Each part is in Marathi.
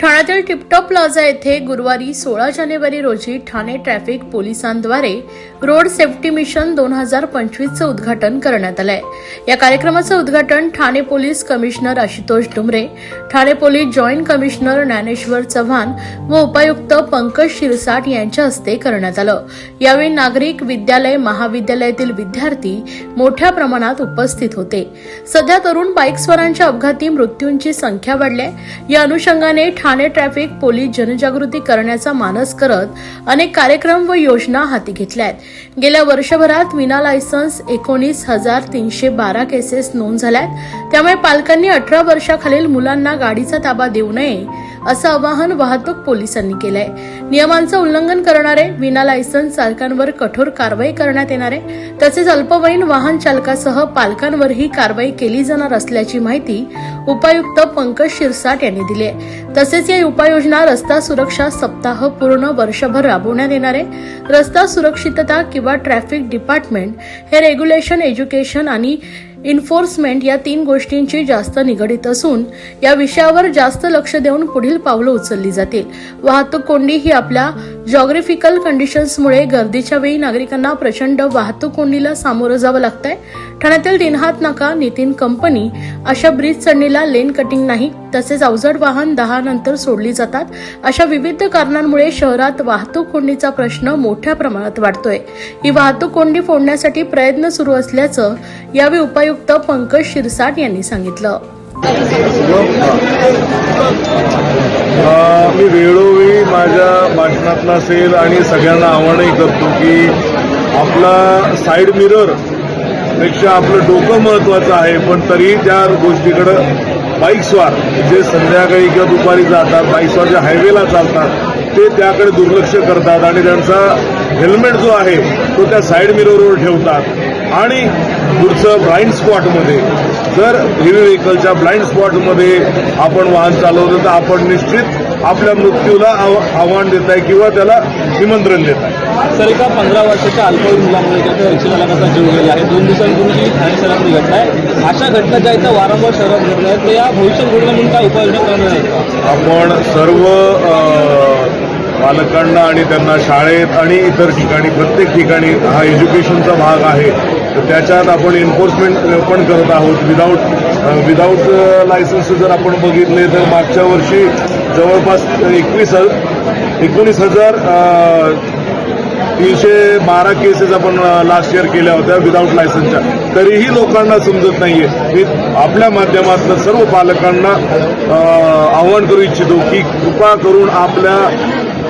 ठाण्यातील टिपटॉप प्लाझा येथे गुरुवारी सोळा जानेवारी रोजी ठाणे ट्रॅफिक पोलिसांद्वारे रोड सेफ्टी मिशन दोन हजार पंचवीसचं उद्घाटन करण्यात आलंय. या कार्यक्रमाचं उद्घाटन Thane police commissioner Ashutosh Dumbre Thane police joint commissioner Dnyaneshwar Chavan व उपायुक्त पंकज शिरसाट यांच्या हस्ते करण्यात आलं. यावेळी नागरिक विद्यालय महाविद्यालयातील विद्यार्थी मोठ्या प्रमाणात उपस्थित होते. सध्या तरुण बाईकस्वारांच्या अपघाती मृत्यूंची संख्या वाढली या अनुषंगाने ठाणे ट्रॅफिक पोलीस जनजागृती करण्याचा मानस करत अनेक कार्यक्रम व योजना हाती घेतल्या आहेत गेल्या वर्षभरात विना लायसन्स एकोणीस हजार तीनशे बारा केसेस नोंद झाल्यात. त्यामुळे पालकांनी अठरा वर्षाखालील मुलांना गाडीचा ताबा देऊ नये. असं आवाहन वाहतूक पोलिसांनी केलंय. नियमांचं उल्लंघन करणारे विना लायसन्स चालकांवर कठोर कारवाई करण्यात येणार आहे तसेच अल्पवयीन वाहन चालकासह पालकांवरही कारवाई केली जाणार असल्याची माहिती उपायुक्त पंकज शिरसाट यांनी दिली आहे तसेच या उपाययोजना रस्ता सुरक्षा सप्ताह पूर्ण वर्षभर राबवण्यात येणार आहे रस्ता सुरक्षितता किंवा ट्रॅफिक डिपार्टमेंट हे रेग्युलेशन एज्युकेशन आणि इन्फोर्समेंट या तीन गोष्टींची जास्त निगडीत असून या विषयावर जास्त लक्ष देऊन पुढील पावलं उचलली जातील. वाहतूक कोंडी ही आपल्या जॉग्राफिकल कंडिशन्समुळे गर्दीच्या वेळी नागरिकांना प्रचंड वाहतूक कोंडीला सामोरं जावं लागतंय. ठाण्यातील दिनहात नाका नितीन कंपनी अशा ब्रिज चढणीला लेन कटिंग नाही तसेच अवजड वाहन दहा नंतर सोडली जातात. अशा विविध कारणांमुळे शहरात वाहतूक कोंडीचा प्रश्न मोठ्या प्रमाणात वाढतोय. ही वाहतूक कोंडी फोडण्यासाठी प्रयत्न सुरू असल्याचं यावेळी उपायुक्त पंकज शिरसाट यांनी सांगितलं. मी वेळोवेळी माझ्या भाषणातला असेल आणि सगळ्यांना आव्हानही करतो की आपला साईड मिररपेक्षा आपलं डोकं महत्वाचं आहे पण तरी त्या गोष्टीकडं बाईकस्वार जे संध्याकाळी किंवा दुपारी जातात बाईकस्वार जे हायवेला चालतात ते त्याकडे दुर्लक्ष करतात आणि त्यांचा हेल्मेट जो आहे तो त्या साईड मिररवर ठेवतात. आणि पुढचं ब्लाइंड स्पॉटमध्ये जर हेवी व्हेकलच्या ब्लाइंड स्पॉटमध्ये आपण वाहन चालवलं तर आपण निश्चित आपल्या मृत्यूला आव- आव्हान देत आहे किंवा त्याला निमंत्रण देत आहे सर एका पंधरा वर्षाच्या अल्पवयीन मुलामुळे त्याच्या रिक्षा चालकाचा जीव गेला आहे. दोन दिवसांपूर्वी ठाणे शहरातली घटना आहे अशा घटना ज्या इथं वारंवार शहरात घडल्या आहेत तर या भविष्यात घडल्या म्हणून काय उपाययोजना करणार आहेत? आपण सर्व पालकांना आणि त्यांना शाळेत आणि इतर ठिकाणी प्रत्येक ठिकाणी हा एज्युकेशनचा भाग आहे. तर त्याच्यात आपण एन्फोर्समेंट पण करत आहोत. विदाऊट विदाऊट लायसन्स जर आपण बघितले तर मागच्या वर्षी जवळपास एकवीस एकोणीस हजार तीनशे बारा केसेस आपण लास्ट इयर केल्या होत्या विदाऊट लायसन्सच्या तरीही लोकांना समजत नाहीये. मी आपल्या माध्यमातलं सर्व पालकांना आव्हान आवाहन करू इच्छितो की कृपा करून आपल्या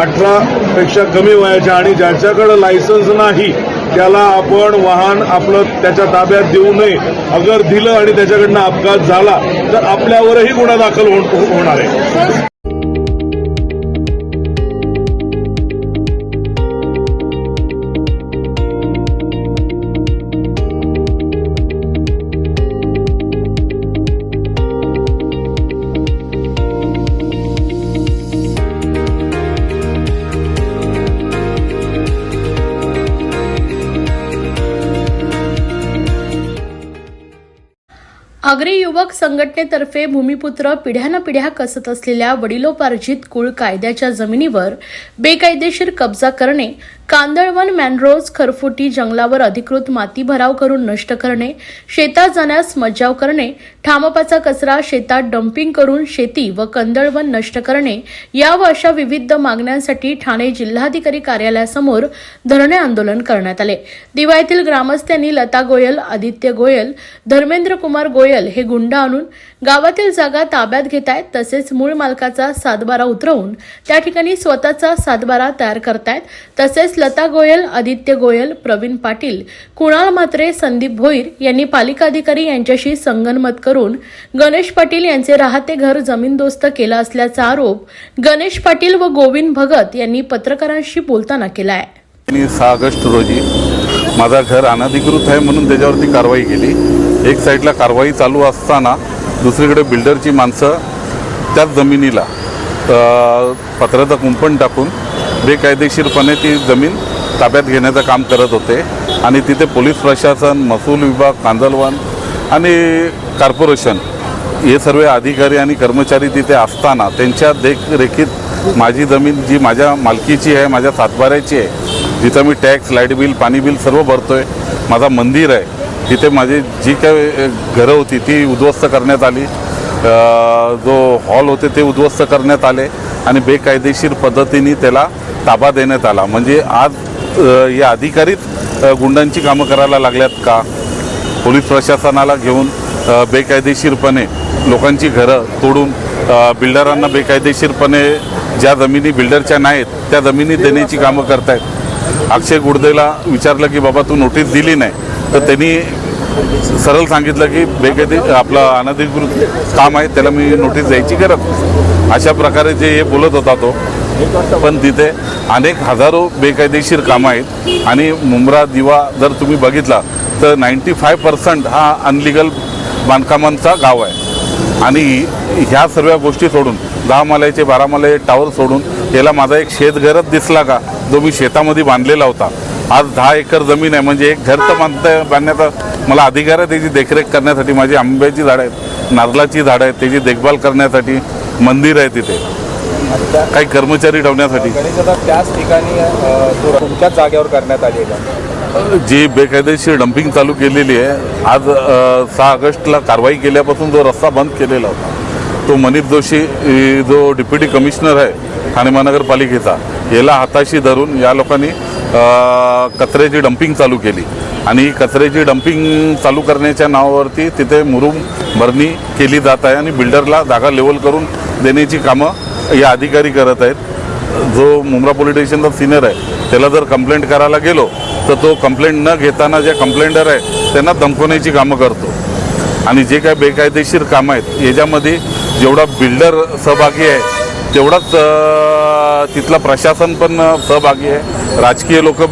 अठरा पेक्षा कमी वयाच्या आणि ज्याच्याकडं लायसन्स नाही त्याला आपण वाहन आपलं त्याच्या ताब्यात देऊ नये अगर दिलं आणि त्याच्याकडनं अपघात झाला तर आपल्यावरही गुन्हा दाखल होणार आहे. आगरी युवक संघटनेतर्फे भूमिपुत्र पिढ्यानपिढ्या कसत असलेल्या वडिलोपार्जित कुळ कायद्याच्या जमिनीवर बेकायदेशीर कब्जा करणे कांदळवन मॅनरोज खरफुटी जंगलावर अधिकृत माती भराव करून नष्ट करणे शेतात जाण्यास मज्जाव करणे ठामपाचा कचरा शेतात डम्पिंग करून शेती व कंदळवन नष्ट करणे या व अशा विविध मागण्यांसाठी ठाणे जिल्हाधिकारी कार्यालयासमोर धरणे आंदोलन करण्यात आले. दिवाळीतील ग्रामस्थांनी लता गोयल आदित्य गोयल धर्मेंद्र कुमार गोयल हे गुंड आणून गावातील जागा ताब्यात घेत आहेत तसेच मूळ मालकाचा सातबारा उतरवून त्या ठिकाणी स्वतःचा सातबारा तयार करतायत. तसेच लता गोयल आदित्य गोयल प्रवीण पाटील कुणाल म्हात्रे संदीप भोईर यांनी पालिका अधिकारी यांच्याशी संगनमत करून गणेश पाटील यांचे राहते घर जमीनदोस्त केलं असल्याचा आरोप गणेश पाटील व गोविंद भगत यांनी पत्रकारांशी बोलताना केला आहे सहा ऑगस्ट रोजी माझा घर अनधिकृत आहे म्हणून त्याच्यावरती कारवाई केली. एक साईडला कारवाई चालू असताना दुसरीकडे बिल्डरची माणसं त्याच जमिनीला पत्र्याचं कुंपण टाकून बेकायदेशीरपणे ती जमीन ताब्यात घेण्याचं काम करत होते. आणि तिथे पोलीस प्रशासन महसूल विभाग कांदलवन आणि कॉर्पोरेशन हे सर्व अधिकारी आणि कर्मचारी तिथे असताना त्यांच्या देखरेखीत माझी जमीन जी माझ्या मालकीची आहे माझ्या सातबाऱ्याची आहे जिथं मी टॅक्स लाइट बिल पाणी बिल सर्व भरतो आहे माझा मंदिर आहे तिथे माझी जी काय घरं होती ती उद्ध्वस्त करण्यात आली. जो हॉल होते ते उद्ध्वस्त करण्यात आले आणि बेकायदेशीर पद्धतीने त्याला ताबा देण्यात आला. म्हणजे आज या अधिकारीच गुंडांची कामं करायला लागल्यात का? पोलीस प्रशासनाला घेऊन बेकायदेशीरपणे लोकांची घरं तोडून बिल्डरांना बेकायदेशीरपणे ज्या जमिनी बिल्डरच्या नाहीत त्या जमिनी देण्याची कामं करतायत. अक्षय गुडदेला विचारलं की बाबा तू नोटीस दिली नाही. तर त्यांनी सरळ सांगितलं की बेकायदे आपलं अनधिकृत काम आहे त्याला मी नोटीस द्यायची गरज अशा प्रकारे जे हे बोलत होता तो. पण तिथे अनेक हजारो बेकायदेशीर कामं आहेत आणि मुंब्रा दिवा जर तुम्ही बघितला तर नाईंटी फाय पर्सेंट हा अनलिगल बांधकामांचा गाव आहे. आणि ह्या सर्व गोष्टी सोडून दहा मालाचे बारा माल्याचे टावर सोडून याला माझा एक शेतघरच दिसला का जो मी शेतामध्ये बांधलेला होता. आज दहा एकर जमीन आहे. म्हणजे एक घर तर बांधता बांधण्याचा मला अधिकार आहे त्याची देखरेख करण्यासाठी माझी आंब्याची झाडं आहेत नारळाची झाडं आहेत त्याची देखभाल करण्यासाठी मंदिर आहे तिथे. काही कर्मचारी ठेवण्यासाठी. त्याच ठिकाणी तुमच्याच जागेवर करण्यात आलेला जी बेकायदेशीर डम्पिंग चालू केलेली आहे आज सहा ऑगस्टला कारवाई केल्यापासून जो रस्ता बंद केलेला होता तो मनीष जोशी जो डेप्युटी कमिशनर आहे ठाणे महानगरपालिकेचा याला हाताशी धरून या लोकांनी कचऱ्याची डम्पिंग चालू केली. आणि कचऱ्याची डम्पिंग चालू करण्याच्या नावावरती तिथे मुरुम भरणी केली जात आहे आणि बिल्डरला जागा लेवल करून देण्याची कामं या अधिकारी करत आहेत. जो मुंब्रा पोलीस स्टेशनचा सिनियर आहे त्याला जर कंप्लेंट करायला गेलो तर तो कंप्लेंट न घेताना जे कंप्लेंटर आहे त्यांना धमकवण्याची कामं करतो. आणि जे काय बेकायदेशीर कामं आहेत याच्यामध्ये जेवढा बिल्डर सहभागी आहे तेवढाच तिथलं तिथला प्रशासन पण सहभागी आहे. राजकीय लोक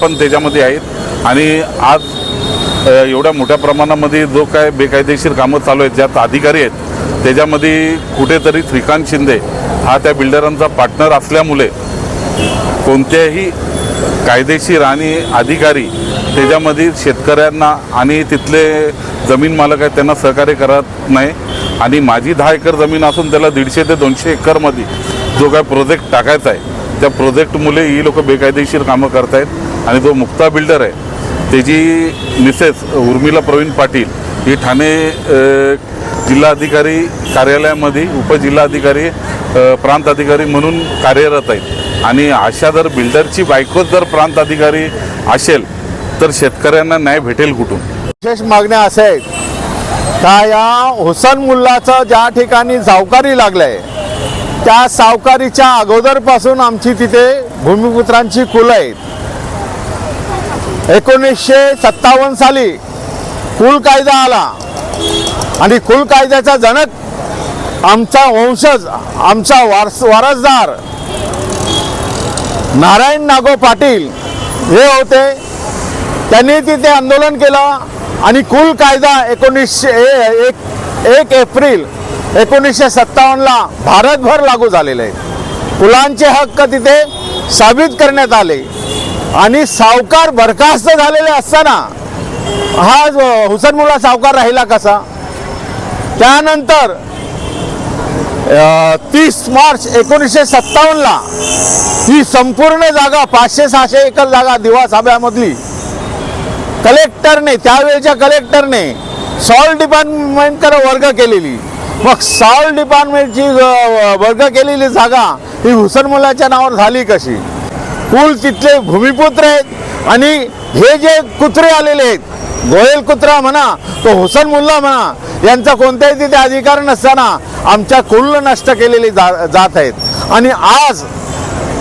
पण त्याच्यामध्ये आहेत. आणि आज एवढ्या मोठ्या प्रमाणामध्ये जो काय बेकायदेशीर कामं चालू आहेत ज्यात अधिकारी आहेत त्याच्यामध्ये कुठेतरी श्रीकांत शिंदे हा त्या बिल्डरांचा पार्टनर असल्यामुळे कोणत्याही कायदेशीर आणि अधिकारी त्याच्यामध्ये शेतकऱ्यांना आणि तिथले जमीन मालक आहेत त्यांना सहकार्य करत नाही. आणि माझी दहा एकर जमीन असून त्याला दीडशे ते दोनशे एकरमध्ये जो काय प्रोजेक्ट टाकायचा आहे त्या प्रोजेक्टमुळे ही लोक बेकायदेशीर कामं करतायत. आणि जो मुक्ता बिल्डर आहे त्याची मिसेस उर्मिला प्रवीण पाटील ही ठाणे जिल्हाधिकारी कार्यालयामध्ये उपजिल्हाधिकारी प्रांत अधिकारी म्हणून कार्यरत आहेत. आणि अशा जर बिल्डरची बायकोच जर प्रांत अधिकारी असेल तर शेतकऱ्यांना न्याय भेटेल कुठून? विशेष मागण्या अशा आहेत. का या हुसन मुल्लाचं ज्या ठिकाणी सावकारी लागलंय त्या सावकारीच्या अगोदरपासून आमची तिथे भूमिपुत्रांची कुलं आहेत. एकोणीसशे सत्तावन्न साली कुल कायदा आला. आणि कुल कायद्याचा जनक आमचा वंशज आमचा वारस वारसदार नारायण नागो पाटील हे होते. त्यांनी तिथे आंदोलन केलं आणि कुल कायदा एकोणीसशे ए- एक एक एप्रिल एकोणीसशे सत्तावन्नला भारतभर लागू झालेले आहे कुलांचे हक्क तिथे साबित करण्यात आले. आणि सावकार बरखास्त झालेले असताना हा हुसन मुला सावकार राहिला कसा? त्यानंतर तीस मार्च एकोणीसशे सत्तावन्नला ही संपूर्ण जागा पाचशे सहाशे एकर जागा दिवा साब्यामधली कलेक्टरने त्यावेळेच्या कलेक्टरने सॉल्ट डिपार्टमेंटकडे वर्ग केलेली. मग सॉल्ट डिपार्टमेंटची वर्ग केलेली जागा ही हुसनमुलाच्या नावावर झाली कशी? कुल तिथले भूमिपुत्र आहेत आणि हे जे कुत्रे आलेले आहेत गोयल कुत्रा म्हणा तो हुसन मुल्ला म्हणा यांचा कोणताही तिथे अधिकार नसताना आमच्या कुल नष्ट केलेली जा जात आहेत. आणि आज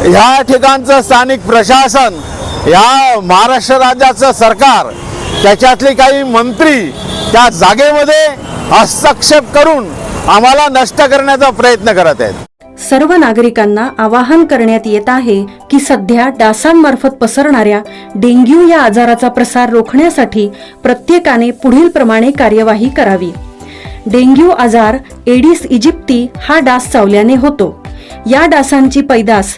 ह्या ठिकाणचं स्थानिक प्रशासन या महाराष्ट्र राज्याचं सरकार त्याच्यातले काही मंत्री त्या जागेमध्ये हस्तक्षेप करून आम्हाला नष्ट करण्याचा प्रयत्न करत आहेत. सर्व नागरिकांना आवाहन करण्यात येत आहे की सध्या डासांमार्फत पसरणाऱ्या डेंग्यू या आजाराचा प्रसार रोखण्यासाठी प्रत्येकाने पुढील प्रमाणे कार्यवाही करावी. डेंग्यू आजार एडिस इजिप्ती हा डास चावल्याने होतो. या डासांची पैदास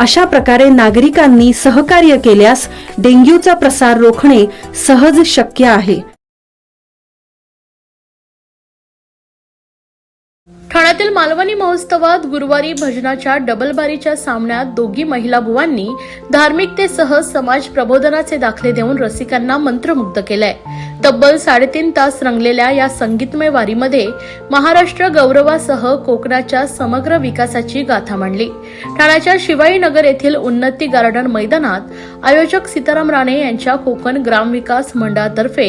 अशा प्रकारे नागरिकांनी सहकार्य केल्यास डेंग्यूचा प्रसार रोखणे सहज शक्य आहे. ठाण्यातील मालवणी महोत्सवात गुरुवारी भजनाच्या डबलबारीच्या सामन्यात दोघी महिला भुवांनी धार्मिकतेसह समाज प्रबोधनाचे दाखले देऊन रसिकांना मंत्रमुग्ध केलंय. तब्बल साडेतीन तास रंगलेल्या या संगीतमय वारीमध्ये महाराष्ट्र गौरवासह कोकणाच्या समग्र विकासाची गाथा मांडली. ठाण्याच्या शिवाई नगर येथील उन्नती गार्डन मैदानात आयोजक सीताराम राणे यांच्या कोकण ग्रामविकास मंडळातर्फे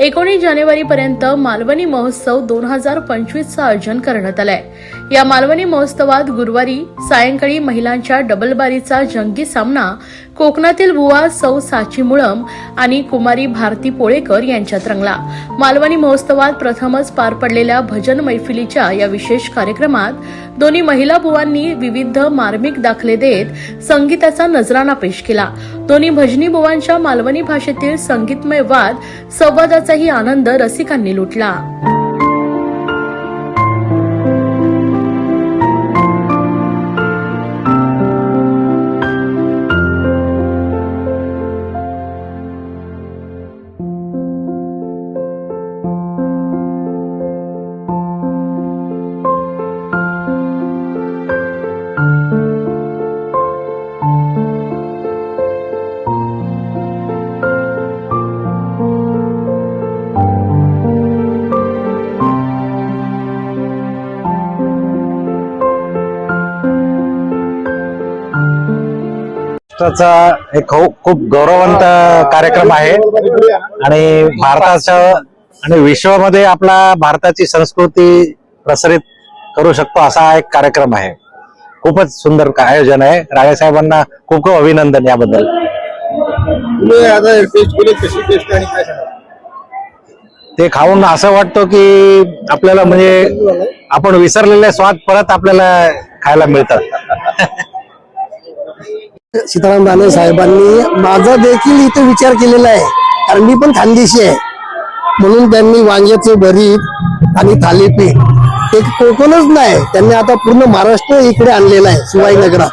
एकोणीस जानेवारीपर्यंत मालवणी महोत्सव दोन हजार पंचवीसचं आयोजन करण्यात आलंय. या मालवणी महोत्सवात गुरुवारी सायंकाळी महिलांच्या डबलबारीचा जंगी सामना कोकणातील बुवा सौ साची मुळम आणि कुमारी भारती पोळेकर यांच्यात रंगला. मालवणी महोत्सवात प्रथमच पार पडलेल्या भजन मैफिलीच्या या विशेष कार्यक्रमात दोन्ही महिला बुवांनी विविध मार्मिक दाखले देत संगीताचा नजराणा पेश केला. दोन्ही भजनी बुवांच्या मालवणी भाषेतील संगीतमय वाद संवादाचाही आनंद रसिकांनी लुटला. राष्ट्राचा एक खूप गौरववंत कार्यक्रम आहे. आणि भारताच्या आणि विश्वामध्ये आपला भारताची संस्कृती प्रसारित करू शकतो असा एक कार्यक्रम आहे. खूपच सुंदर का- आयोजन आहे. राणेसाहेबांना खूप खूप अभिनंदन याबद्दल. ते खाऊन असं वाटतं की आपल्याला म्हणजे आपण विसरलेले स्वाद परत आपल्याला खायला मिळतात. सीताराम राणे साहेबांनी माझा देखील इथे विचार केलेला आहे. कारण मी पण खानदेशी आहे. म्हणून त्यांनी वांग्याचे भरीत आणि थालीपीठ ते कोकणच नाही. त्यांनी आता पूर्ण महाराष्ट्र इकडे आणलेला आहे शिवाजीनगरात.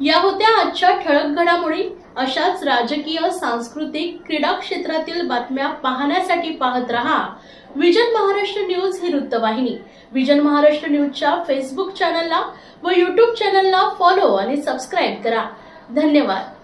या होत्या आजच्या ठळक घडामोडी. अशाच राजकीय सांस्कृतिक क्रीडा क्षेत्रातील बातम्या पाहण्यासाठी पाहत रहा. विजन महाराष्ट्र न्यूज ही वृत्तवाहिनी. विजन महाराष्ट्र न्यूजच्या फेसबुक चॅनलला व युट्यूब चॅनलला फॉलो आणि सबस्क्राईब करा. धन्यवाद.